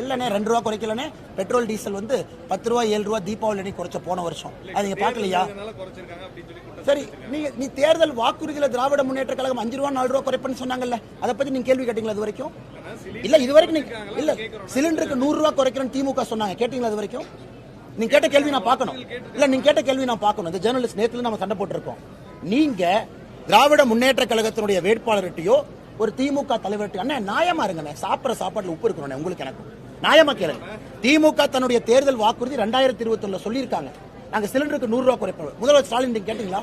இல்லண்ணே ரெண்டு ரூபா குறைக்கலண்ணே. பெட்ரோல் டீசல் வந்து பத்து ரூபா ஏழு ரூபா தீபாவளி அன்னைக்கு குறைச்ச போன வருஷம். அது நீங்க பாக்கலையா? அதனால குறைச்சிருக்காங்க அப்படின்னு சொல்லி குற்றம் சரி நீங்க நீ தேர்தல் வாக்குறுதியில திராவிட முன்னேற்ற கழகம் அஞ்சு ரூபா நாலு ரூபா குறைப்பேன்னு சொன்னாங்கல்ல. அதை பத்தி நீங்க கேள்வி கேட்டீங்களா இது வரைக்கும்? இல்ல இது வரைக்கும் நீங்க இல்ல சிலிண்டருக்கு நூறு ரூபா குறைக்கிறேன்னு திமுக சொன்னாங்க. கேட்டீங்களா இது வரைக்கும்? நீங்க கேட்ட கேள்வி நான் பார்க்கணும். இல்ல நீங்க கேட்ட கேள்வி நான் பார்க்கணும். இந்த ஜேர்னலிஸ்ட் நேத்துல நம்ம சண்டை போட்டிருக்கோம். நீங்க திராவிட முன்னேற்ற கழகத்தினுடைய வேட்பாளர்கிட்டயோ ஒரு திமுக தலைவர்கிட்ட அண்ணா நியாயமா இருங்கண்ணே சாப்பிடுற சாப்பாட்டுல உப்பு இருக்கணும் உங்களுக்கு எனக்கும். நியாயமா கேளுங்க திமுக தன்னுடைய தேர்தல் வாக்குறுதி ரெண்டாயிரத்தி இருபத்தி ஒண்ணுல சொல்லியிருக்காங்க. நாங்க சிலிண்டருக்கு நூறு ரூபா குறைப்போம். முதல்வர் ஸ்டாலின் நீங்க கேட்டீங்களா?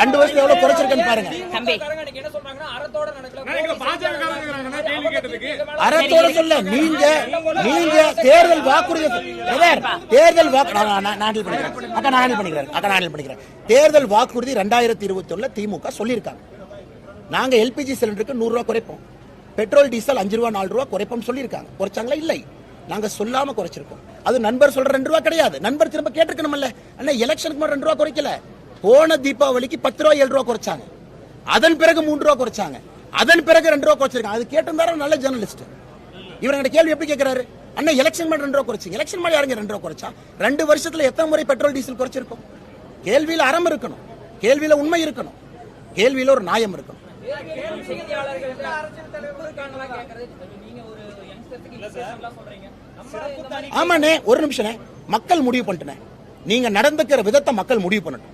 ரெண்டு வருஷத்துல எவ்வளவு குறைச்சிருக்கேன்னு பாருங்க. தம்பி. என்ன சொல்றாங்கன்னா அறத்தோட சொல்ல நீங்க நீங்க தேர்தல் வாக்குறுதி தேர்தல் வாக்கு நான் பண்ணிக்கிறேன். அக்கா நான் பண்ணிக்கிறேன். அக்கா நான் பண்ணிக்கிறேன். தேர்தல் வாக்குறுதி ரெண்டாயிரத்தி இருபத்தி ஒண்ணுல திமுக சொல்லியிருக்காங்க. நாங்க எல்பிஜி சிலிண்டருக்கு நூறு ரூபாய் குறைப்போம். பெட்ரோல் டீசல் அஞ்சு ரூபா நாலு ரூபா குறைப்போம் சொல்லியிருக்காங்க. குறைச்சாங்களா? இல்லை. நாங்க சொல்லாம குறைச்சிருக்கோம். அது நண்பர் சொல்ற ரெண்டு ரூபா கிடையாது. நண்பர் திரும்ப கேட்டிருக்கணும்ல அண்ணா எலெக்ஷனுக்கு மட்டும் ரெண்டு ரூபா குறைக்கல. போன தீபாவளிக்கு பத்து ரூபா ஏழு ரூபா குறைச்சாங்க. அதன் பிறகு மூன்று ரூபா குறைச்சாங்க. அதன் பிறகு ரெண்டு ரூபா குறைச்சிருக்காங்க. அது கேட்டிருந்தாரு நல்ல ஜேர்னலிஸ்ட் இவங்க கேள்வி எப்படி கேட்கிறாரு? அண்ணா எலெக்ஷன் மேல ரெண்டு ரூபா குறைச்சிங்க. எலெக்ஷன் மேல யாருங்க ரெண்டு ரூபா குறைச்சா? ரெண்டு வருஷத்துல எத்தனை முறை பெட்ரோல் டீசல் குறைச்சிருக்கோம்? கேள்வியில அறம் இருக்கணும். கேள்வியில உண்மை இருக்கணும். கேள்வியில ஒரு நியாயம் இருக்கணும். ஆமாண்ணே ஒரு நிமிஷம் மக்கள் முடிவு பண்ணிட்டேன் நீங்க நடந்துக்கிற விதத்தை மக்கள் முடிவு பண்ணட்டும்.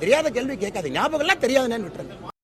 தெரியாத கேள்வி கேட்காது ஞாபகம் எல்லாம் தெரியாதுன்னு விட்டுருங்க.